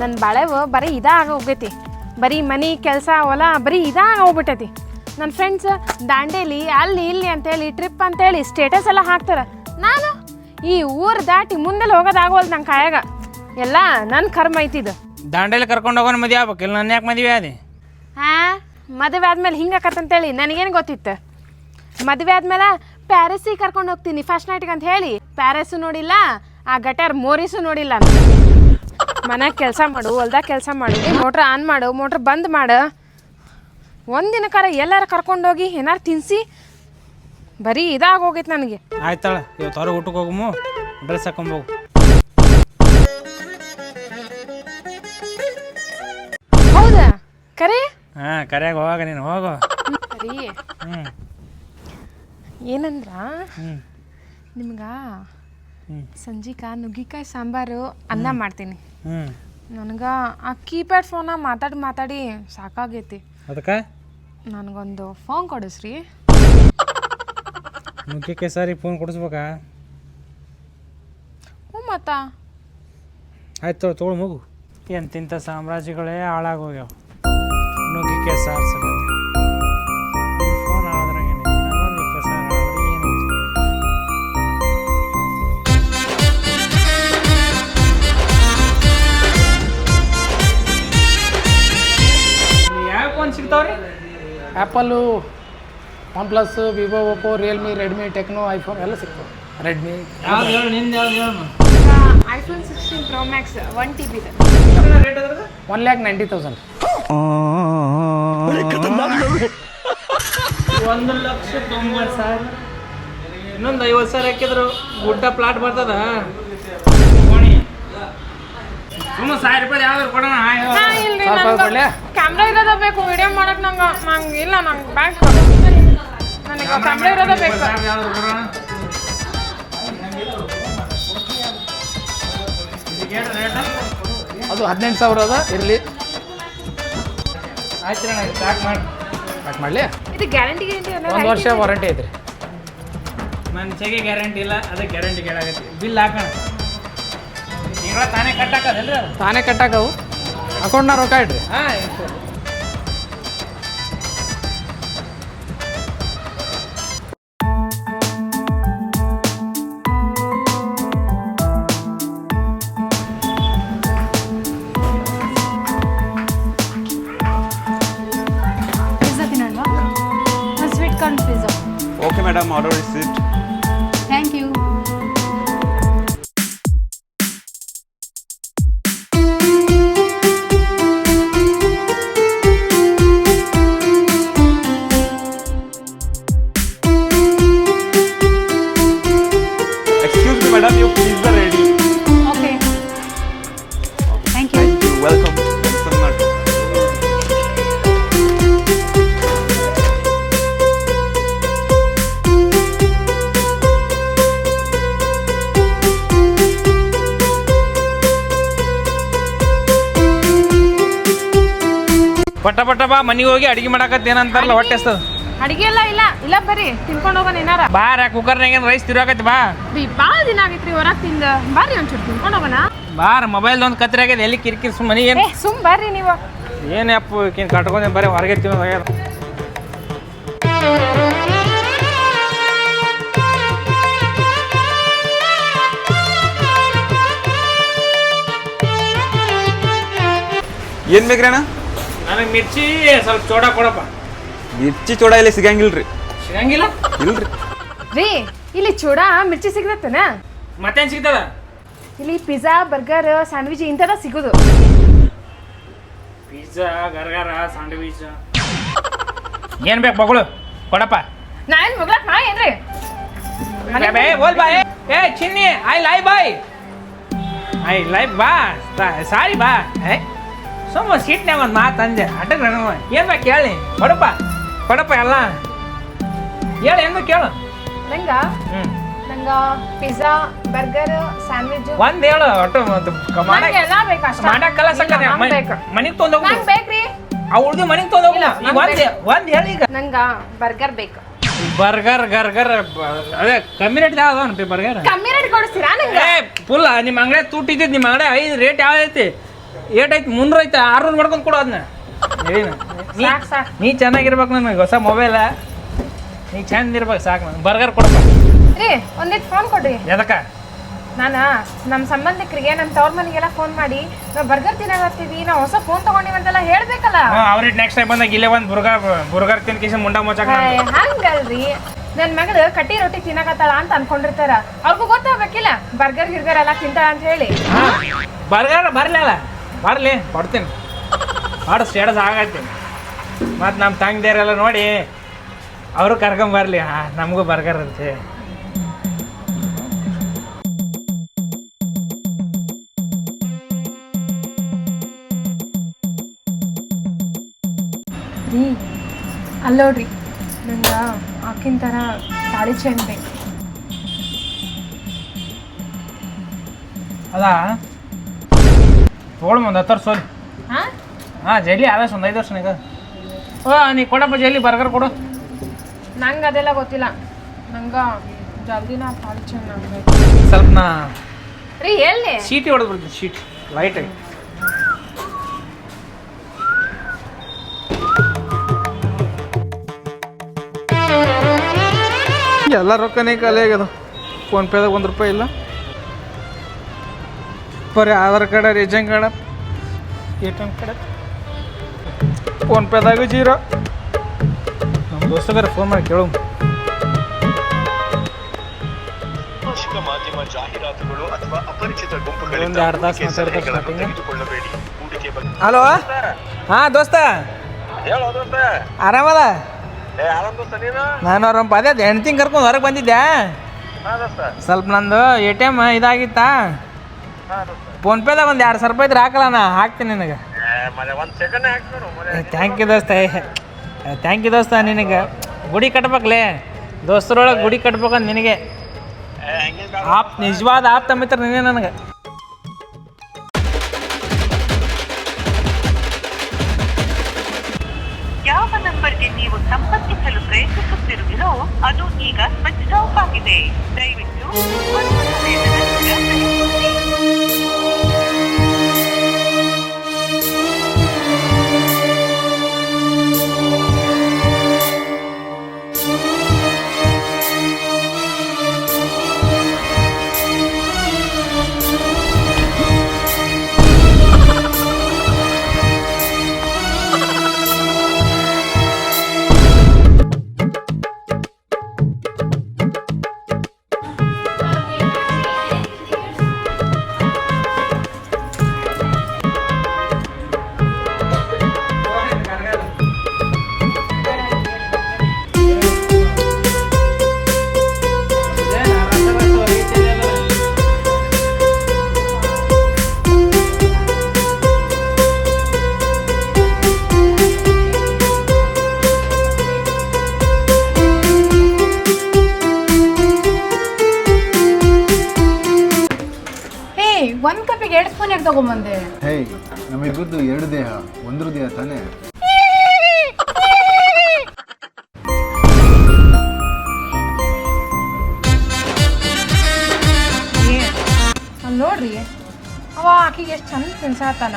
ನನ್ನ ಬಾಳೆವು ಬರೀ ಇದ ಆಗ ಹೋಗೈತಿ. ಬರೀ ಮನೆ ಕೆಲಸ ಹೊಲ ಬರೀ ಇದ ಆಗ ಹೋಗ್ಬಿಟ್ಟೈತಿ. ನನ್ನ ಫ್ರೆಂಡ್ಸ್ ದಾಂಡೇಲಿ ಅಲ್ಲಿ ಇಲ್ಲಿ ಅಂತೇಳಿ ಟ್ರಿಪ್ ಅಂತೇಳಿ ಸ್ಟೇಟಸ್ ಎಲ್ಲ ಹಾಕ್ತಾರೆ. ನಾನು ಈ ಊರು ದಾಟಿ ಮುಂದೆಲ್ಲ ಹೋಗೋದಾಗೋಲ್ ನನ್ನ ಕಾಯಾಗ. ಎಲ್ಲ ನನ್ನ ಕರ್ಮ ಐತಿದು. ದಾಂಡೇಲಿ ಕರ್ಕೊಂಡು ಹೋಗೋಣ ಮದುವೆ ಆಗ್ಬೇಕಿಲ್ಲ ನನ್ನ ಯಾಕೆ ಮದುವೆ ಆದಿ? ಹಾಂ ಮದುವೆ ಆದ್ಮೇಲೆ ಹಿಂಗಾಕತ್ತಂತೇಳಿ ನನಗೇನು ಗೊತ್ತಿತ್ತು? ಮದುವೆ ಆದ್ಮೇಲೆ ಪ್ಯಾರಿಸಿಗೆ ಕರ್ಕೊಂಡು ಹೋಗ್ತೀನಿ ಫಸ್ಟ್ ನೈಟ್ಗೆ ಅಂತ ಹೇಳಿ. ಪ್ಯಾರಿಸು ನೋಡಿಲ್ಲ ಆ ಗಟರ್ ಮೋರಿಸು ನೋಡಿಲ್ಲ. ಮನ್ಯಾಗ ಕೆಲಸ ಮಾಡು ಹೊಲ್ದಾಗ ಕೆಲಸ ಮಾಡು ಮೋಟ್ರ್ ಆನ್ ಮಾಡು ಮೋಟ್ರ್ ಬಂದ್ ಮಾಡು. ಒಂದಿನ ಕರ ಎಲ್ಲಾರ ಕರ್ಕೊಂಡೋಗಿ ಏನಾರು ತಿನ್ಸಿ ಬರೀ ಇದಾಗ ಹೋಗೈತೆ ನನಗೆ. ಆಯ್ತಾಳ ಇವತ್ತು ಹೊರಗೆ ಊಟಕ್ಕೆ ಹೋಗಮು ಡ್ರೆಸ್ ಹಾಕೊಂಬೋಗು ಹೌದಾ? ಕರೆ? ಹಾಂ ಕರೆಯಾಗ ಹೋಗ ನೀನು ಹೋಗು. ಸರಿ ಹ್ಞೂ ಏನಂದ್ರ? ಹ್ಞೂ ನಿಮ್ಗ ಸಂಜಿಕ ನುಗ್ಗಿಕಾಯಿ ಸಾಂಬಾರು ಅನ್ನ ಮಾಡ್ತೀನಿ. ನನಗೆ ಆ ಕೀಪ್ಯಾಡ್ ಫೋನ ಮಾತಾಡಿ ಮಾತಾಡಿ ಸಾಕಾಗೈತಿ. ಅದಕ್ಕೆ? ನನಗೊಂದು ಫೋನ್ ಕೊಡಿಸ್ರಿ. ಮುಖ್ಯಕ್ಕೆ ಸರಿ ಫೋನ್ ಕೊಡಿಸ್ಬೇಕಾ? ಹ್ಞೂ ಮತ್ತ. ಆಯ್ತು ತೊಗೊಳು ಮಗು. ಎಂತಿಂಥ ಸಾಮ್ರಾಜ್ಯಗಳೇ ಹಾಳಾಗೋಗ್ಯಾವ. ನುಗ್ಗಿಕೆ sir. ಸಿಗ್ತಾವ್ರಿ? Apple OnePlus Vivo Oppo Realme Redmi Tecno iPhone ಎಲ್ಲ ಸಿಗ್ತಾವೆ. ರೆಡ್ಮಿ ಯಾವ್ದು ಹೇಳು ನಿಂದು ಯಾವ್ದು ಹೇಳು. IPhone sixteen pro max one T B rate ಅದ್ರದ್ದು? ಒನ್ ಲ್ಯಾಕ್ ನೈಂಟಿ ತೌಸಂಡ್ ಒಂದು ಲಕ್ಷ ತೊಂಬತ್ತು ಸಾವಿರ. ಇನ್ನೊಂದು ಐವತ್ತು ಸಾವಿರ ಹಾಕಿದ್ರು ಗುಡ್ಡ ಪ್ಲಾಟ್ ಬರ್ತದ? ಸುಮ್ಮನೆ ಸಾವಿರ ರೂಪಾಯಿ ಯಾವ್ದಾರು ಕೊಡೋಣ. ಇಲ್ರಿ? ಕ್ಯಾಮ್ರಾ ಇರೋದ ಬೇಕು ವಿಡಿಯೋ ಮಾಡಕ್ ನಂಗೆ ನಂಗೆ ಇಲ್ಲ ನಂಗೆ ಬ್ಯಾಂಕ್ ನನಗೆ ಕ್ಯಾಮ್ರಾ ಇರೋದ ಬೇಕು. ಯಾವ್ದಾರು ಕೊಡೋಣ. ಅದು ಹದಿನೆಂಟು ಸಾವಿರ ಅದ ಇರಲಿ. ಆಯ್ತು ಮಾಡಿ. ಕಟ್ ಮಾಡಲಿ? ಇದು ಗ್ಯಾರಂಟಿ ಗ್ಯಾರಂಟಿ ಒಂದು ವರ್ಷ ವಾರಂಟಿ ಐತ್ರಿ. ಮನ್ಸಿಗೆ ಗ್ಯಾರಂಟಿ ಇಲ್ಲ ಅದಕ್ಕೆ ಗ್ಯಾರಂಟಿ ಕೇಳಾಗತ್ತೆ ಬಿಲ್ ಹಾಕೋಣ. ತಾನೇ ಕಟ್ ಹಾಕೋದಲ್ರಿ ಅದು? ತಾನೇ ಕಟ್ಟಾಕವು? ಅಕೌಂಟ್ನಾಗ ರೊಕ್ಕ ಇಡ್ರಿ. ಹಾಂ ಪಿಜ್ಜಾ ತಿನ್ನೋಣ sweet corn pizza okay madam, order receipt. ಮನೆಗೆ ಹೋಗಿ ಅಡಿಗೆ ಮಾಡಾಕತ್ತ ಏನಂತಾರಲ್ಲ ಹೊಟ್ಟೆ ಅಡಿಗೆ ಎಲ್ಲ ಇಲ್ಲ ಇಲ್ಲ ಬರ್ರಿ ತಿನ್ಕೊಂಡು ಹೋಗೋಣ ಏನಾರ. ಬಾರ ಕುಕ್ಕರ್ನಾಗ ರೈಸ್ ತಿರುವಾಕತ್ತಿ ಬಾ. ರೀ ಭಾಳ ದಿನ ಆಗೈತ್ರಿ ಹೊರಗೆ ತಿಂದ. ಬಾರಿ ಒಂಚೂರು ತಿನ್ಕೊಂಡು ಹೋಗೋಣ. ಬಾರ ಮೊಬೈಲ್ ಒಂದು ಕತ್ರಿ ಆಗ್ಯದ ಎಲ್ಲಿ ಕಿರಿಕಿರಿ ಸುಮ್ಮ ಮನೆ ಏನು? ಏ ಸುಮ್ ಬರ್ರಿ ನೀವು. ಏನು ಅಪ್ಪು ಈಕಿನ ಕಟ್ಕೊಂಡೆ ಬರೀ ಹೊರಗೆ ತಿನ್ನೋದು ಆಗ್ಯದ. ಏನ್ ಬೇಕ್ರಿ ಅಣ್ಣ? ನನಗೆ ಮಿರ್ಚಿ ಸ್ವಲ್ಪ ಚೋಡ ಕೊಡಪ್ಪ. ಮಿರ್ಚಿ ಚೂಡ ಇಲ್ಲಿ ಸಿಗಂಗಿಲ್ರಿ. ಸಿಗಂಗಿಲ್ಲ? ಇಲ್ರಿ. ರೀ ಇಲ್ಲಿ ಚೂಡ ಮಿರ್ಚಿ ಸಿಗತ್ತೇನ? ಮತ್ತೇನ್ ಸಿಗ್ತದ? ಇಲ್ಲಿ ಪಿಜ್ಜಾ ಬರ್ಗರ್ ಸ್ಯಾಂಡ್ವಿಚ್ ಇಂಥದ ಸಿಗೋದು. Pizza burger sandwich. ಏನ್ ಬೇಕು ಮಗಳು ಕೊಡಪ್ಪ. ನಾ ಏನ್ ಮಗಳ ನಾ ಏನ್ರಿ? ಬೇ ಬೋಲ್ ಬಾ ಏ ಚಿನ್ನಿ ಐ ಲೈ ಬಾಯ್. ಐ ಲೈ ಬಾ ಸಾರಿ ಬಾ ಏ. ಸುಮ್ಮ ಸೀಟ್ನ್ಯಾಗ ಒಂದು ಮಾತು ಅಂದೆ. ಅಟಕ್ ನನಗೆ ಏನು ಬೇಕು ಕೇಳಿ ಕೊಡಪ್ಪ ಕೊಡಪ್ಪ ಎಲ್ಲ. ಹೇಳಿ ಏನು ಕೇಳು. ನಂಗ? ಹ್ಞೂ ನಂಗ ಪಿಜ್ಜಾ ಬರ್ಗರ್ ಸ್ಯಾಂಡ್ವಿಚ್. ಒಂದ್ ಹೇಳು ಒಟ್ಟು ಮತ್ತು ಮಾಡಕ್ ನಂಗೆ ಎಲ್ಲಾ ಬೇಕು ಅಷ್ಟ. ಮಾಡಕ್ ಬೇಕು. ಮನಿಗ್ ತೊಂದ ಹೋಗು ನಂಗ್ ಬೇಕ್ರಿ. ಆ ಹುಡುಗಿ ಮನಿಗ್ ತೊಂದ ಹೋಗಿಲ್ಲ ಇಲ್ಲ, ನಂಗ್ ಒಂದ್ ಬೇಕು. ಒಂದ್ ಹೇಳಿ ಈಗ. ನಂಗ ಬರ್ಗರ್ ಬೇಕು. ಬರ್ಗರ್ ಗರ್ಗರ್ ಬ- ಅದೇ ಕಮ್ಮಿ ರೇಟ್ ಯಾವ್ದು ಬರ್ಗರ್? ಕಮ್ಮಿ ರೇಟ್ ಕೊಡಿಸ್ತೀರಾ ನಂಗ? ಏ ನಿಮ್ಮ ಅಂಗಡಿ ತುಟ್ಟಿದ್ದು ನಿಮ್ಮ ಅಂಗಡಿ ಐದು ರೇಟ್ ಯಾವ ಐತಿ? ಏಟೈತಿ ಮುಂದ್ರೈತೆ ಐತೆ ಆರ್ನೂರು ಮಾಡ್ಕೊಂಡು ಕೊಡು ಅದನ್ನ ಏನು? ನೀ ಸಾಕು ಸಾಕ್. ನೀ ಚೆನ್ನಾಗಿರ್ಬೇಕು ನನಗೆ ಹೊಸ ಮೊಬೈಲ ನೀ ಚೆಂದ ಇರ್ಬೇಕು ಸಾಕು ನನಗೆ. ಬರ್ಗರ್ ಕೊಡ್ಬೇಕು ರೀ ಒಂದಿಟ್ಟು ಫೋನ್ ಕೊಡ್ರಿ. ಎದಕ್ಕೆ? ನಾನು ನಮ್ಮ ಸಂಬಂಧಿಕರಿಗೆ ನಮ್ಮ ತವ್ರ ಮನೆಗೆಲ್ಲ ಫೋನ್ ಮಾಡಿ ನಾವು ಬರ್ಗರ್ ತಿನ್ನಾಗತ್ತೀವಿ ನಾವು ಹೊಸ ಫೋನ್ ತಗೊಂಡಿವಂತೆಲ್ಲ ಹೇಳಬೇಕಲ್ಲ. ಅವ್ರಿಗೆ ನೆಕ್ಸ್ಟ್ ಟೈಮ್ ಬಂದಾಗ ಇಲ್ಲೇ ಒಂದು ಬುರ್ಗರ್ ಬುರ್ಗರ್ ತಿನ್ ಕಿಸಿ ಮುಂಡ ಮುಚ್ಚಾಕ ಏ, ಹಂಗಲ್ರಿ. ನನ್ನ ಮಗಳು ಕಟ್ಟಿ ರೊಟ್ಟಿ ತಿನ್ನಕತ್ತಾಳ ಅಂತ ಅನ್ಕೊಂಡಿರ್ತಾರ. ಅವ್ರಿಗೂ ಗೊತ್ತಾಗಬೇಕಿಲ್ಲ ಬರ್ಗರ್ ಗಿರ್ಗರ್ ಎಲ್ಲ ತಿಂತಾಳ ಅಂತ ಹೇಳಿ. ಬರ್ಗರ್ ಬರಲಿಲ್ಲ. ಬರಲಿ ಕೊಡ್ತೀನಿ. ಮಾಡು ಸ್ಟೇಟಸ್ ಆಗೈತಿ. ಮತ್ತು ನಮ್ಮ ತಂಗಿದೇರೆಲ್ಲ ನೋಡಿ ಅವರು ಕರ್ಕೊಂಬರ್ಲಿ ಹಾಂ ನಮಗೂ ಬರ್ಗರ್ ಅಂತೆ ರೀ ಅಲ್ಲೋಡ್ರಿ. ನಂಗೆ ಆಕಿನ ಥರ ತಾಳಿ ಚೆಂದ ಬೇಕು. ಅದ ತೊಗೊಳ್ ಒಂದು ಹತ್ತು ವರ್ಷ ಸೋಲಿ. ಹಾಂ? ಹಾಂ ಜೈಲಿ ಆದಷ್ಟು ಒಂದು ಐದು ವರ್ಷ ಈಗ ಓ ನೀ ಕೊಡಪ್ಪ ಜೈಲಿ ಬರ್ಗರ್ ಕೊಡು. ನಂಗೆ ಅದೆಲ್ಲ ಗೊತ್ತಿಲ್ಲ. ನಂಗೆ ಜಲ್ದಿನ ತಾಳಿ ಚೈನ್ ಆಗ್ಬೇಕು. ಸ್ವಲ್ಪ ನಾ ರೀ ಎಲ್ಲಿ? ಸೀಟಿ ಹೊಡೆದು ಬಿಡ್ತೀನಿ ಸೀಟ್. ಲೈಟ್ ಆಗಿ. ಎಲ್ಲ ರೊಕ್ಕನೇ ಖಾಲಿ ಆಗ್ಯದ. ಫೋನ್ಪೇದಾಗ ಒಂದು ರೂಪಾಯಿ ಇಲ್ಲ. ಬರೀ Aadhaar card ration card. A T M card. ಫೋನ್ಪೇದಾಗ zero. ನಮ್ಮ ದೋಸ್ತ ಬೇರೆ ಫೋನ್ ಮಾಡಿ ಕೇಳು. ಮಾಧ್ಯಮ ಜಾಹೀರಾತುಗಳು ಅಥವಾ ಅಪರಿಚಿತ ಗುಂಪುಗಳಿಂದ. ತೆಗೆದುಕೊಳ್ಳಬೇಡಿ. ಹಲೋ? ಹಾಂ ದೋಸ್ತ. ಹೇಳೋ ದೋಸ್ತ. ಆರಾಮದ ನೀನು? ನಾನು ಆರಾಮ. ಪದೇ ಹೆಣ್ತಿಂಗ್ ಕರ್ಕೊಂಡು ಹೊರಗೆ ಬಂದಿದ್ದೆ ಸ್ವಲ್ಪ ನಂದು ಎ ಟಿ ಎಂ ಇದಾಗಿತ್ತಾ? ಫೋನ್ಪೇದಾಗ ಒಂದು ಎರಡು ಸಾವಿರ ರೂಪಾಯಿ ಇದ್ರೆ ಹಾಕಲ್ಲ ನಾ ಹಾಕ್ತೀನಿ ನಿನಗೆ. ಥ್ಯಾಂಕ್ ಯು ದೋಸ್ತ ಥ್ಯಾಂಕ್ ಯು ದೋಸ್ತ ನಿನಗೆ. ಗುಡಿ ಕಟ್ಬೇಕಲೇ? ದೋಸ್ತರೊಳಗೆ ಗುಡಿ ಕಟ್ಬೇಕಂತ ನಿನಗೆ. ಆಪ್ ನಿಜವಾದ ಆಪ್ತ ಮಿತ್ರ ನೀನೇ ನನಗೆ. ಯಾವ ನಂಬರ್ಗೆ ನೀವು ಸಂಪರ್ಕಿಸಲು ಪ್ರಯತ್ನಿಸುತ್ತಿರುವಿರೋ ಅದು ಈಗ ಸ್ವಿಚ್ ಆಫ್ ಆಗಿದೆ. ದಯವಿಟ್ಟು ಒಂದು ಕಪ್ಪಿಗೆ ಎರಡು ಸ್ಪೂನ್ ಯಾಕೆ ತಗೊಂಬಂದೆ? ಹೇ ನಮ್ಮಿಬ್ಬರದ್ದು ಎರಡು ದೇಹ ಒಂದ್ರ ದೇಹ ತಾನೇ? ಅಲ್ಲಿ ನೋಡ್ರಿ ಅವ ಆಕಿಗೆ ಎಷ್ಟು ಚಂದ ತಿನ್ಸಾತಾನ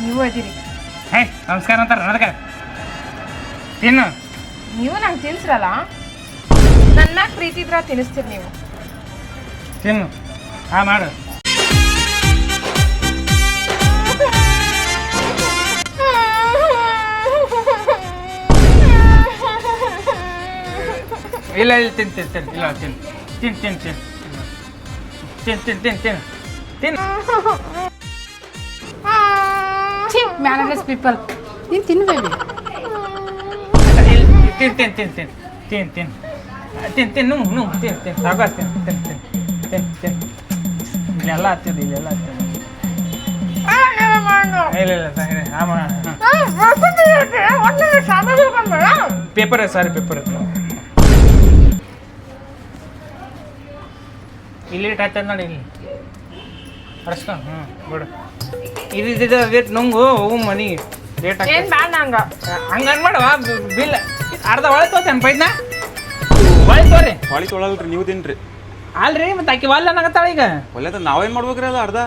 ನೀವು ಇದೀರಿ ಹೇ ನಮಸ್ಕಾರ ಅಂತಾರೆ ನನಗೆ ತಿನ್ನು. ನೀವು ನಂಗೆ ತಿನ್ಸ್ರಲ್ಲ? ನನ್ನ ಮ್ಯಾಗ ಪ್ರೀತಿ ಇದ್ರ ತಿನ್ನಿಸ್ತೀರಿ ನೀವು. ತಿನ್ನು. ಹಾ ಮಾಡು. ಇಲ್ಲ ಇಲ್ಲ ತಿನ್ ತಿನ್ ತಿನ್ ಇಲ್ಲ ತಿನ್. ತಿನ್ ತಿನ್ ತಿನ್. ತಿನ್ ತಿನ್ ತಿನ್ ತಿನ್. ತಿನ್. Mannerless people. ನೀನು ತಿನ್ಬೇಡಿ. ತಿನ್ ತಿನ್ ತಿನ್ ತಿನ್. ತಿನ್ ತಿನ್. ತಿನ್ ತಿನ್ ನುಂಗ್ ನುಂಗ್ ತಿನ್ ತಿನ್. ಸಾಕಾಸ್ ತಿನ್ ತಿನ್ ತಿನ್. ತಿನ್ ತಿನ್. ಇಲ್ಲೆಲ್ಲ ಹತ್ತಿದೆ ಇಲ್ಲೆಲ್ಲ ಇಲ್ಲ ಇಲ್ಲ ಸರಿ ಆಮ ಪೇಪರ್ ಸಾರಿ ಪೇಪರ್. ಇಲ್ಲಿ ಇಟ್ಟು ಹತ್ತದ ನೋಡಿ ಇಲ್ಲಿ. ಅಷ್ಟ ಹ್ಞೂ ಬಿಡು. ಇದು ಇದು ರೇಟ್ ನಂಗು ಹೋಗು ಮನಿ. ರೇಟ್ ಏನ್ ಬೇಡ ನಂಗ. ಹಂಗ ಅನ್ಬೇಡವ ಬಿಲ್. ಅರ್ಧ ಒಳಗೆ ತೋತೇನೆ ಪೈದ್ನ? ಒಳಗೆ ತೋರಿ ಪಾಳಿ ತೊಳಲ್ರಿ ನೀವು ತಿನ್ರಿ. ಅಲ್ರಿ ಮತ್ತೆ ಆಕಿ ಒಲ್ಲ ಅನ್ನಕತ್ತಾಳ ಈಗ. ಒಳ್ಳೆದ ನಾವೇನ್ ಮಾಡ್ಬೇಕ್ರಿ ಅದು ಅರ್ಧ?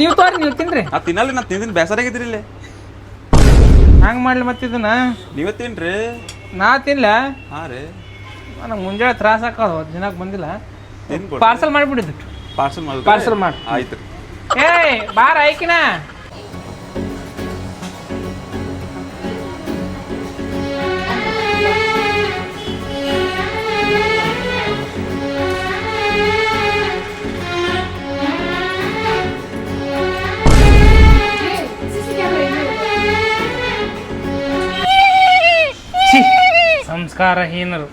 ನೀವು ತೋರಿ ನೀವು ತಿನ್ರಿ. ನಾ ತಿನ್ನಲ್ಲ ನಾ ತಿಂದಿನ ಬೇಸರಾಗಿದ್ರಿ ಇಲ್ಲಿ. ಹಂಗೆ ಮಾಡ್ಲಿ ಮತ್ತಿದನ್ನ ನೀವೇ ತಿನ್ರಿ. ನಾ ತಿನ್ಲ? ಹಾ ರೀ. ನನಗೆ ಮುಂಜಾನೆ ತ್ರಾಸ ಹಾಕೋದು ದಿನಕ್ಕೆ ಬಂದಿಲ್ಲ. ಪಾರ್ಸಲ್ ಮಾಡಿಬಿಡಿದ್ದು. ಪಾರ್ಸಲ್ ಮಾಡಿ ಪಾರ್ಸಲ್ ಮಾಡಿ. ಆಯ್ತು. ಏ ಏಯ್ ಬಾರ ಐಕಿನ ಸಂಸ್ಕಾರಹೀನರು.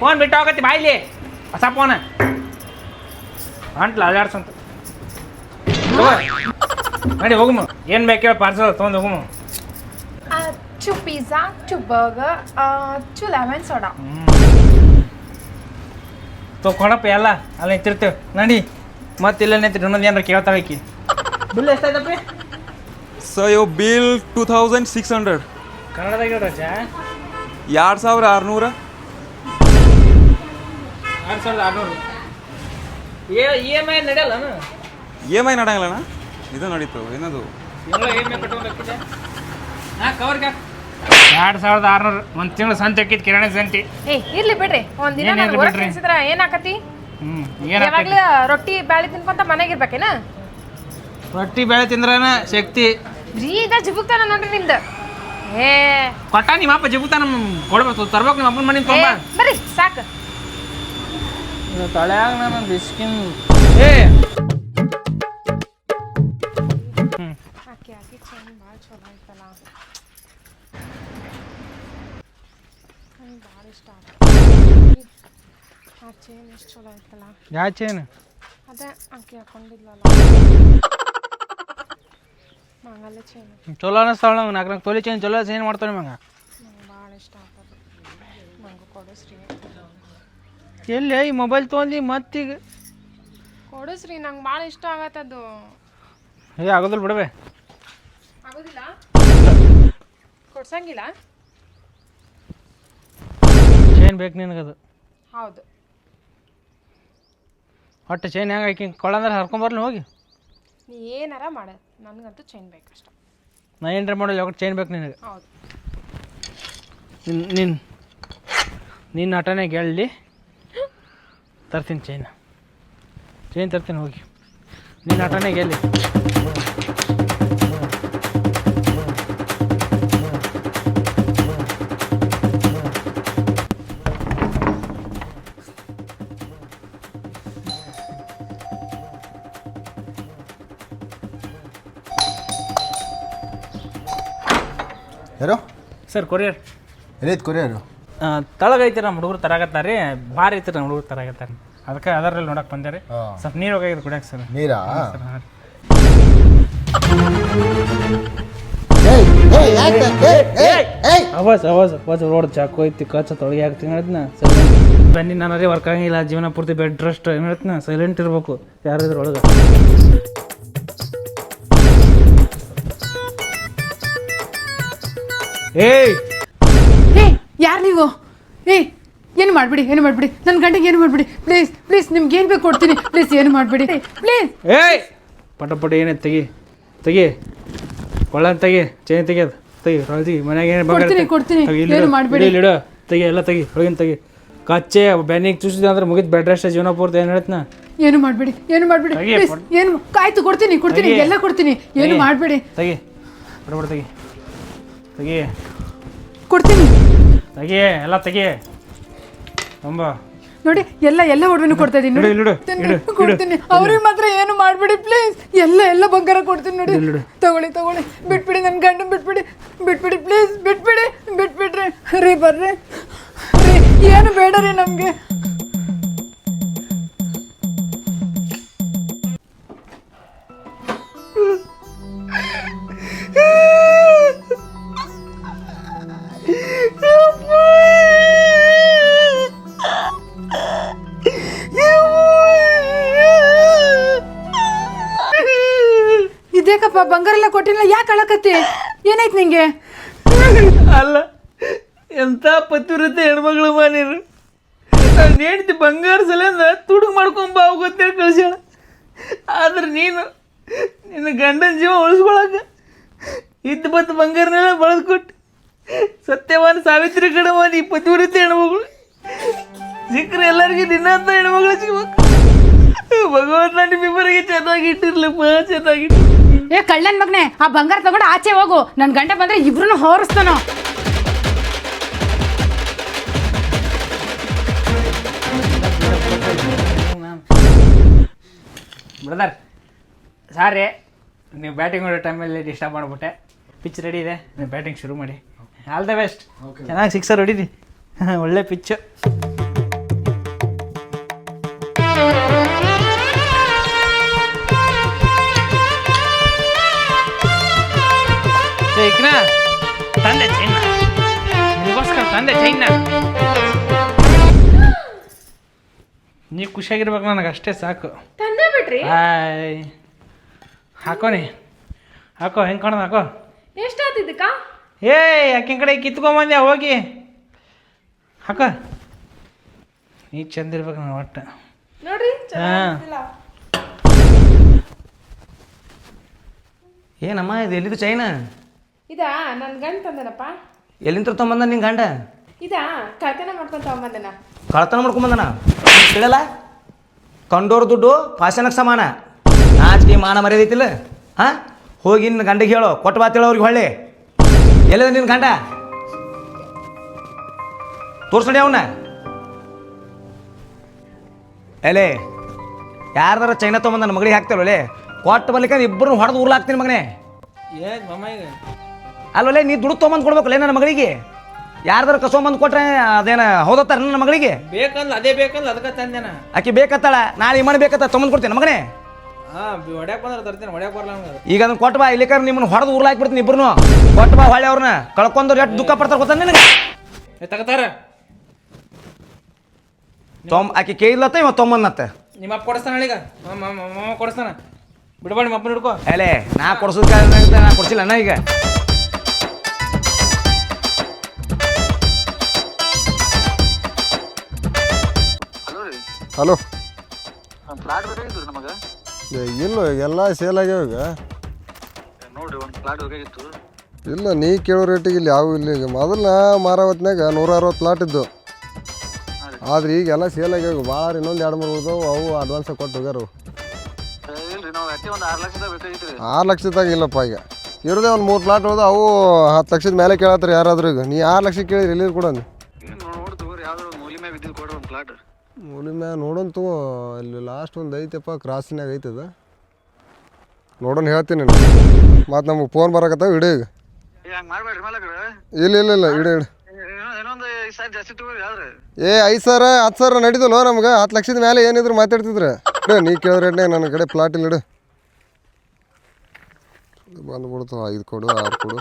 ಫೋನ್ ಬಿಟ್ಟು ಹೋಗತ್ತಿ ಬಾಯ್ಲಿ. ಹೊಸ ಫೋನ್. ಅಂಟ್ಲ ಅಲ್ಲಾಡ್ಸಂತ. ನಡಿ ಹೋಗಮ್ಮ ಏನು ಬೇಕು ಹೇಳಿ ಪಾರ್ಸಲ್ ತೊಗೊಂಡು ಹೋಗಮ್ಮ two pizza two burger two lemon soda ತೊಗೊಳಪ್ಪ ಎಲ್ಲ. ಅಲ್ಲಿ ನಿಂತಿರ್ತೇವೆ. ನಡಿ. ಮತ್ತೆ ಇಲ್ಲ ನಿಂತಿರಿ ಇನ್ನೊಂದು ಏನಾರ ಕೇಳ್ತಾಳೆ ಆಕಿ ಬಿಲ್ ಎಷ್ಟಾಯ್ತಪ್ಪ? ಸೊ ಇವು bill two thousand six hundred ಕನ್ನಡದಾಗ ಹೇಳ್ರಜ ಎರಡು ಸಾವಿರ ಆರುನೂರ. ಆರು ಸಾವಿರದ ಆರುನೂರು. ಇ ಎಂ ಐ ನಡೆಯಲ್ಲ ಇ ಎಂ ಐ ಇದು ನಡೀತು ಏನದು? ಎರಡ್ ಇ ಎಂ ಐ ಕಟ್ಕೊಂಡು ಹಾಂ ಕವರ್ಗೆ ಎರಡು ಸಾವಿರದ ಆರುನೂರು ಒಂದು ತಿಂಗಳು ಸಂತೆ ಹಾಕಿತ್ತು ಕಿರಾಣಿ ಸಂತೆ. ಏ ಇರ್ಲಿ ಬಿಡ್ರಿ. ಒಂದ್ ದಿನ ಏನ್ ನಾನು ಇರ್ಲಿ ಹೊರಗೆ ಬಿಡ್ರಿ? ತಿನ್ಸಿದ್ರ ಏನಾಕತಿ? ಹ್ಞೂ ಏನು ಯಾವಾಗ್ಲೂ ರೊಟ್ಟಿ ಬ್ಯಾಳಿ ತಿನ್ಕೊಂತ ಮನೆಗೆ ಇರ್ಬೇಕೇನ ರೊಟ್ಟಿ ಬೇಳೆ ತಿಂದ್ರನ ಶಕ್ತಿ? ರೀ ಜಿಬುಕ್ತಾನ ನೋಡ್ರಿ ನಿಮ್ದು. ಏ. ಕೊಟ್ಟ ನಿಮ್ಮ ಅಪ್ಪ ಜಿಬುತಾನ ಕೊಡ್ಬೇಕು ತರ್ಬೇಕು ನಿಮ್ಮ ಅಪ್ಪನ ಮನೆ ಏ, ತೊಂಬ ಬರ್ರಿ ಸಾಕು. ತಳ್ಯಾಗ ನಾನು ಬಿಸ್ಕಿನ್ ಏ! ಆಕೆ ಆಕೆ ಚೈನ್ ಭಾಳ ಚಲೋ ಆಯ್ತಲ್ಲ ನಂಗೆ ಭಾಳ ಇಷ್ಟ ಆ ಚೈನ್ ಎಷ್ಟು ಚಲೋ ಆಯ್ತಲ್ಲ ಯಾ ಚೇನ್? ಅದೇ ಆಕೆ ಹಾಕೊಂಡಿದ್ಲಲ್ಲ. ಮಂಗಲ ಚೈನ್. ಚಲೋ ಅನಿಸ್ತಾಳ ನಂಗೆ ನಾಲ್ಕು ನಾಲ್ಕು ತೊಲಿ ಚೇನ್ ಚಲೋ ಚೇನ್ ಮಾಡ್ತಾನೆ ಮಂಗ ನಂಗೆ ಭಾಳ ಇಷ್ಟ ಆಗ್ತದೆ ನಂಗೆ ಕೊಡಿಸ್ರಿ ಎಲ್ಲಿ? ಈ ಮೊಬೈಲ್ ತೊಗೊಂಡು ಮತ್ತೀಗ? ಕೊಡಿಸ್ರಿ ನಂಗೆ ಭಾಳ ಇಷ್ಟ ಆಗತ್ತದು. ಏ ಆಗೋದಿಲ್ಲ ಬಿಡವೆ. ಆಗೋದಿಲ್ಲ? ಕೊಡ್ಸಂಗಿಲ್ಲ? ಚೈನ್ ಬೇಕು ನಿನಗದು. ಹೌದು. ಒಟ್ಟು ಚೈನ್ ಹೆಂಗೆ ಹಾಕಿ? ಕೊಳ್ಳಂದ್ರೆ ಹರ್ಕೊಂಬರ್ಲಿ ಹೋಗಿ. ನೀ ಏನಾರ ಮಾಡ ನನಗಂತೂ ಚೈನ್ ಬೇಕಷ್ಟ. ನಾ ಏನಾರ ಮಾಡಲ್ಲ ಒಟ್ಟು ಚೈನ್ ಬೇಕು ನಿನಗೆ? ಹೌದು. ನಿನ್ನ ನಿನ್ ನಿನ್ನ ನಟನೆ ಗೆಲ್ಲಿ ತರ್ತೀನಿ ಚೈನ್. ಚೈನ್ ತರ್ತೀನಿ ಹೋಗಿ. ನಿನ್ನ ಆಟನೇ ಗೆಲ್ಲಿ. ಯಾರೋ? Sir courier. ಎಲ್ಲಿತ್ತು ಕೊರಿಯರು? ತಳಗೈತಿ ನಮ್ಮ ಹುಡುಗರು ತರಾಗತ್ತಾರ ರೀ ಭಾರಿ ಐತಿ ನಮ್ಮ ಹುಡುಗರು ತರಾಗತ್ತಾರ ಅದಕ್ಕೆ ಅದರಲ್ಲಿ ನೋಡಕ್ಕೆ ಬಂದೆ ರೀ. ಸ್ವಲ್ಪ ನೀರು ಹೋಗಿದ್ರು ಕುಡಿಯಕ್ಕೆ ಸರ್. ನೀರಾ? ಸರ್ ಹಾಂ ಅವಾಜ್ ಅವಾಜ್ ಅವಾಜ್ ರೋಡ್ ಚಾಕು ಐತಿ ಕಚ್ಚ ತೊಳಗೆ ಹೇಳಿದ್ನ ಬನ್ನಿ ಬನ್ನಿ ಅದೇ ವರ್ಕ್ ಆಗಿಲ್ಲ ಜೀವನ ಪೂರ್ತಿ ಬೆಡ್ ರೆಸ್ಟ್ ಏನು ಹೇಳ್ತಿನ ಸೈಲೆಂಟ್ ಇರಬೇಕು ಯಾರಿದ್ರು ಇದ್ರ ಒಳಗೆ. ಏಯ್ ಯಾರು ನೀವು? ಏ ಏನು ಮಾಡ್ಬಿಡಿ ಏನು ಮಾಡ್ಬಿಡಿ? ನನ್ನ ಗಂಟೆಗೆ ಏನು ಮಾಡ್ಬಿಡಿ? ಪ್ಲೀಸ್ ಪ್ಲೀಸ್ ನಿಮ್ಗೆ ಏನು ಬೇಕು ಕೊಡ್ತೀನಿ. ಪ್ಲೀಸ್ ಏನು ಮಾಡ್ಬಿಡಿ. ಪ್ಲೀಸ್ ಏಯ್! ಪಟ ಪಟ ಏನೇ ತೆಗಿ ತೆಗಿ. ಕೊಳ್ಳ ತೆಗಿ ಚೈನ್ ತೆಗಿಯೋದು ತೆಗಿ ರಾಜಿ ತೆಗಿ ಮನ್ಯಾಗ ಏನು ಕೊಡ್ತೀನಿ, ಕೊಡ್ತೀನಿ. ಏನು ಮಾಡಬೇಡಿ. ಇಡು ತೆಗಿ ಎಲ್ಲ ತೆಗಿ ಹೊರಗಿನ ತೆಗಿ. ಕಚ್ಚೆ ಬ್ಯಾನಿಗೆ ಚೂಸಿದ ಅಂದ್ರೆ ಮುಗಿದ್ ಬೆಡ್ ರೆಸ್ಟ್ ಜೀವನ ಪೂರ್ತಿ ಏನು ಹೇಳ್ತಿನ? ಏನು ಮಾಡಬೇಡಿ ಏನು ಮಾಡಬೇಡಿ. ಪ್ಲೀಸ್ ಏನು ಕಾಯ್ತು ಕೊಡ್ತೀನಿ ಕೊಡ್ತೀನಿ ಎಲ್ಲ ಕೊಡ್ತೀನಿ. ಏನು. ಮಾಡಬೇಡಿ. ತೆಗಿ. ಬಿಡ್ಬಿಡು ತೆಗಿ. ತೆಗಿ. ಕೊಡ್ತೀನಿ. ತೆಗಿ ಎಲ್ಲ ತೆಗಿ. ತುಂಬ. ನೋಡಿ ಎಲ್ಲ ಎಲ್ಲ ಒಡವೆನು ಕೊಡ್ತಾ ಇದೀನಿ ನೋಡಿ. ಇಡು, ಇಡು, ತಿನ್ನಿ, ಇಡು, ಇಡು, ಕೊಡ್ತೀನಿ. ಅವ್ರಿಗೆ ಮಾತ್ರ ಏನು ಮಾಡ್ಬಿಡಿ ಪ್ಲೀಸ್ ಎಲ್ಲ ಎಲ್ಲ ಬಂಗಾರ ಕೊಡ್ತೀನಿ ನೋಡಿ. ತಗೊಳ್ಳಿ ತಗೊಳ್ಳಿ. ಬಿಟ್ಬಿಡಿ ನನ್ನ ಗಂಡ ಬಿಟ್ಬಿಡಿ. ಬಿಟ್ಬಿಡಿ ಪ್ಲೀಸ್ ಬಿಟ್ಬಿಡಿ ಬಿಟ್ಬಿಡ್ರಿ. ರೀ ಬರ್ರಿ. ರೀ ಏನು ಬೇಡ ರೀ ನಮಗೆ. ಬಂಗಾರ ಎಲ್ಲ ಕೊಟ್ಟಿಲ್ಲ, ಯಾಕೆ ಅಳಕತ್ತಿ? ಏನಾಯ್ತು ನಿಂಗೆ? ಅಲ್ಲ ಎಂಥ ಪತಿವ್ರತೆ ಹೆಣ್ಮಗಳು ನೀನು ನನ್ನ ಹೆಂಡ್ತಿ ಬಂಗಾರ ಸಲಿಂದ ತುಡುಗ್ ಮಾಡ್ಕೊಂಬ ಹೋಗುತ್ತೇಳಿ ಕಳ್ಸ್ಯಾಳ. ಆದ್ರೆ ನೀನು, ನಿನ್ನ ಗಂಡನ ಜೀವ ಉಳಿಸ್ಕೊಳಕ ಇದ್ದ ಬತ್ತು ಬಂಗಾರನೆಲ್ಲ ಬಳದು ಕೊಟ್ಟು ಸತ್ಯವಾನ ಸಾವಿತ್ರಿ ಕಡವಾನ ಈ ಪತಿವ್ರತೆ ಹೆಣ್ಮಗಳು. ಸಿಕ್ಕರೆ ಎಲ್ಲರಿಗೂ ನಿನ್ನಂತ ಹೆಣ್ಮಗಳು ಸಿಗ್ಬೇಕು ಭಗವಂತ ನಿಮ್ಮಿಬ್ಬರಿಗೆ ಚೆನ್ನಾಗಿ ಇಟ್ಟಿರ್ಲಪ್ಪ ಚೆನ್ನಾಗಿಟ್ಟು ಏ ಕಳ್ಳನ್ ಮಗನೆ ಆ ಬಂಗಾರ ತಗೊಂಡು ಆಚೆ ಹೋಗು. ನನ್ನ ಗಂಡ ಬಂದ್ರೆ ಇಬ್ರು ಹೋರಿಸ್ತಾನೋ. ಬ್ರದರ್ ಸಾರಿ ನೀವು ಬ್ಯಾಟಿಂಗ್ ಮಾಡೋ ಟೈಮಲ್ಲಿ ಡಿಸ್ಟರ್ಬ್ ಮಾಡಿಬಿಟ್ಟೆ. ಪಿಚ್ ರೆಡಿ ಇದೆ ನೀವು ಬ್ಯಾಟಿಂಗ್ ಶುರು ಮಾಡಿ. ಆಲ್ ದ ಬೆಸ್ಟ್ ಚೆನ್ನಾಗಿ ಸಿಕ್ಸರ್ ಹೊಡೀರಿ ಒಳ್ಳೆ ಪಿಚ್ಚು ಚೈನ ನೀ ಖುಷಿಯಾಗಿರ್ಬೇಕು ನನಗೆ ಅಷ್ಟೇ ಸಾಕು. ತಂದೆ ಬಿಡ್ರಿ ಹಾಯ್. ಹಾಕೋ ನೀ. ಹಾಕೋ ಹೆಂಗೆ ಕಾಣೋದು ಹಾಕೋ. ಎಷ್ಟಾತಿದ್ದಕ್ಕ ಏ ಯಾಕೆ ಕಡೆ ಕಿತ್ಕೊಂಬಂದ್ಯ ಹೋಗಿ. ಹಾಕ. ನೀ ಚಂದ ಇರ್ಬೇಕು ನಾನು ಒಟ್ಟು. ನೋಡ್ರಿ ಹಾಂ ಏನಮ್ಮ ಇದು ಎಲ್ಲಿದು ಚೈನ ಇದಾ ನನ್ನ ಗಂಡ ತಂದನಪ್ಪ. ಎಲ್ಲಿಂದ ತೊಗೊಂಬಂದ ನಿನ್ನ ಗಂಡ? ಇದಾ? ಕಳ್ತನ ಮಾಡ್ಕೊಂತ ಕಳ್ತನ ಮಾಡ್ಕೊಂಬಂದನ ಕೇಳಲ್ಲ? ಕಂಡೋರ್ ದುಡ್ಡು ಫಾಸನಕ್ಕೆ ಸಮಾನ. ನಾಚಿಕೆ ಮಾನ ಮರ್ಯಾದೈತಿಲ್ಲ. ಹಾಂ? ಹೋಗಿ ನಿನ್ನ ಗಂಡಗೆ ಹೇಳು ಕೊಟ್ಟು ಹೇಳೋ ಅವ್ರಿಗೆ ಹೊಳ್ಳಿ. ಎಲ್ಲ ನಿನ್ನ ಗಂಡ? ತೋರ್ಸಡಿ ಅವನ. ಎಲೆ ಯಾರ್ದಾರ ಚೈನ ತೊಗೊಂಬಂದ ನನ್ನ ಮಗಳಿಗೆ ಹಾಕ್ತೇವಲ್ಲೇ ಕೊಟ್ಟು ಬರ್ಲಿಕ್ಕೆ ಇಬ್ಬರು ಹೊಡೆದು ಉರ್ಲಾಕ್ತೀನಿ ಮಗನೇ. ಅಲ್ಲೊಲೆ ನೀ ದುಡ್ಡು ತೊಗೊಂಬಂದು ಕೊಡ್ಬೇಕಲ್ಲ ನನ್ನ ಮಗಳಿಗೆ? ಯಾರ್ದಾರ ಬಂದ್ ಕೊಟ್ರೆ ಅದೇನ ಹೌದತ್ತಾರ ನನ್ನ ಮಗಳಿಗೆ? ಬೇಕಲ್ಲ ಅದೇ ಬೇಕಲ್ಲ ಅದಕ್ಕೆ ತಂದೆನ. ಆಕೆ ಬೇಕತ್ತಾಳ ನಾಳೆ ಇಮ್ಮನ ಬೇಕತ್ತ ತೊಗೊಂಬಂದು ಕೊಡ್ತೀನಿ ಮಗನೇ. ಹಾ ಹೊಡ್ಯಾಕ್ ಬಂದ್ರೆ ತರ್ತೀನಿ ಹೊಡ್ಯಾಕ್ ಬರಲ್ಲ ಈಗ ಅದನ್ನ ಕೊಟ್ಟು ಬಾ ಇಲ್ಲಿಕಾರ ನಿಮ್ಮನ್ನ ಹೊಡೆದು ಉರ್ಲಾಕ್ಬಿಡ್ತೀನಿ ಇಬ್ರು ಕೊಟ್ಟು ಬಾ ಹೊಳ್ಳಿ ಅವ್ರನ್ನ ಕಳ್ಕೊಂಡ್ರು ಎಷ್ಟು ದುಃಖ ಪಡ್ತಾರೆ ಗೊತ್ತಾ ನಿನಗೆ? ಏ ತಗತಾರ. ತೊಂಬ ಆಕೆ ಕೇಳಿಲ್ಲತ್ತ ಇವ ತೊಂಬನ್ನತ್ತ ನಿಮ್ಮ ಅಪ್ಪ ಕೊಡಿಸ್ತಾನ ಈಗ? ಮಾಮ ಕೊಡಿಸ್ತಾನ. ಬಿಡ್ಬೇಡ ನಿಮ್ಮ ಅಪ್ಪನ ಹಿಡ್ಕೋ. ಎಲೆ ನಾ ಕೊಡ್ಸೋದ್ ನಾ ಕೊಡ್ಸಿಲ್ಲ ಅಣ್ಣ ಈಗ. ಹಲೋ. ಫ್ಲಾಟ್ ಬೇಕಾಗಿತ್ತು ನಮಗೆ? ಇಲ್ಲ ಎಲ್ಲ ಸೇಲ್ ಆಗ್ಯಾವ ಈಗ. ನೋಡಿ ಒಂದು ಫ್ಲಾಟ್ ಬೇಕಾಗಿತ್ತು ಇಲ್ಲ ನೀ ಕೇಳೋ ರೇಟಿಗೆ ಇಲ್ಲಿ ಯಾವ ಇಲ್ಲ ಈಗ. ಮೊದಲ ಮಾರಾವತ್ನಾಗ ನೂರ ಅರವತ್ತು ಪ್ಲಾಟ್ ಇದ್ದು ಆದ್ರೆ ಈಗ ಎಲ್ಲ ಸೇಲ್ ಆಗ್ಯಾವ ಭಾಳ ಇನ್ನೊಂದು ಎರಡು ಮೂರು ಹೋದವು ಅವು ಅಡ್ವಾನ್ಸ್ ಕೊಟ್ಟು ಹೋಗ್ಯಾರು ಆರು ಲಕ್ಷದಾಗ ಇಲ್ಲಪ್ಪ ಈಗ. ಇರೋದೇ ಒಂದು ಮೂರು ಪ್ಲಾಟ್ ಉಳ್ದು ಅವು ಹತ್ತು ಲಕ್ಷದ ಮೇಲೆ ಕೇಳತ್ತಾರೆ ಯಾರಾದ್ರೂ ಈಗ. ನೀ ಆರು ಲಕ್ಷ ಕೇಳಿರಿ ಎಲ್ಲಿ ಕೊಡೋಣ ಮೂಲಿ ನೋಡೋಣ ತಗೋ. ಇಲ್ಲಿ ಲಾಸ್ಟ್ ಒಂದು ಐತಪ್ಪ ಕ್ರಾಸಿನಾಗ ಐತದ. ನೋಡೋಣ ಹೇಳ್ತೀನಿ ಮತ್ತು ನಮಗೆ ಫೋನ್ ಬರಕತ್ತಾವ ಇಡು ಈಗ. ಇಲ್ಲ ಇಲ್ಲ ಇಲ್ಲ ಇಡು ಇಡು. ಏ ಐದು ಸಾವಿರ ಹತ್ತು ಸಾವಿರ ನಡೀತಲ್ಲ ನಮ್ಗೆ? ಹತ್ತು ಲಕ್ಷದ ಮೇಲೆ ಏನಿದ್ರು ಮಾತಾಡ್ತಿದ್ರೆ. ಇಡು ನೀ ಕೇಳೋ ರೇಟ್ನಾಗ ನನ್ನ ಕಡೆ ಪ್ಲಾಟ್ ಇಲ್ಲ ಇಡು. ಬಂದ್ಬಿಡ್ತು ಐದು ಕೊಡು ಆರು ಕೊಡು.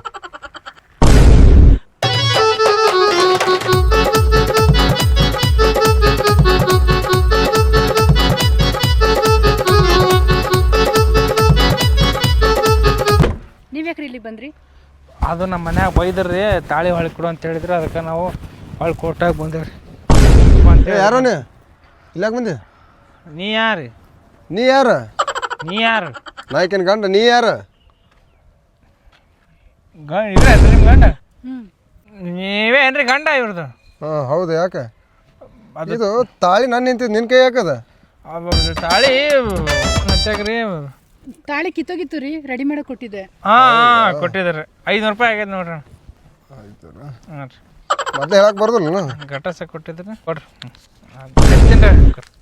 ನೀವ್ಯಾಕ್ರಿ ಇಲ್ಲಿ ಬಂದ್ರಿ? ಅದು ನಮ್ಮ ಮನ್ಯಾಗ ಬೈದ್ರಿ ತಾಳಿ ಹೊಳಿ ಕೊಡು ಅಂತ ಹೇಳಿದ್ರು ಅದಕ್ಕೆ ನಾವು ಹೊಳಿ ಕೊಟ್ಟಾಗ ಬಂದೇವ್ರಿ. ಏ ಯಾರೋ ನೀ ಇಲ್ಲಾಕ ಬಂದೆ? ನೀ ಯಾರು? ನೀ ಯಾರು? ನೀ ಯಾರು? ನಾಯ್ಕನ ಗಂಡ ನೀ ಯಾರು? ಗಂಡ ಇವ್ರೆ ನಿಮ್ಮ ಗಂಡ? ನೀವೇ ಏನ್ರಿ ಗಂಡ ಇವ್ರದ್ದು ಹಾಂ ಹೌದು ಯಾಕೆ? ಇದು ತಾಳಿ ನಾನು ನಿಂತಿದ್ದು ನಿನ್ನ ಕೈ ಯಾಕದ? ಅದು ತಾಳಿ ಮತ್ತಾಗ್ರಿ ತಾಳಿ ಕಿತ್ತೋಗಿತ್ತು ರೀ ರೆಡಿ ಮಾಡಕ್ ಕೊಟ್ಟಿದ್ದೆ. ಹಾಂ ಕೊಟ್ಟಿದ್ದಾರೆ. ಐದುನೂರು ರೂಪಾಯಿ ಆಗ್ಯದ ನೋಡ್ರಿ. ಹಾಂ ರೀ. ಮತ್ತೆ ಹೇಳಕ್ ಬರ್ದಲ್ಲ ಘಟಸ ಕೊಟ್ಟಿದ್ರೆ ಕೊಡ್ರಿ. ಹ್ಮ್. ಅದ್.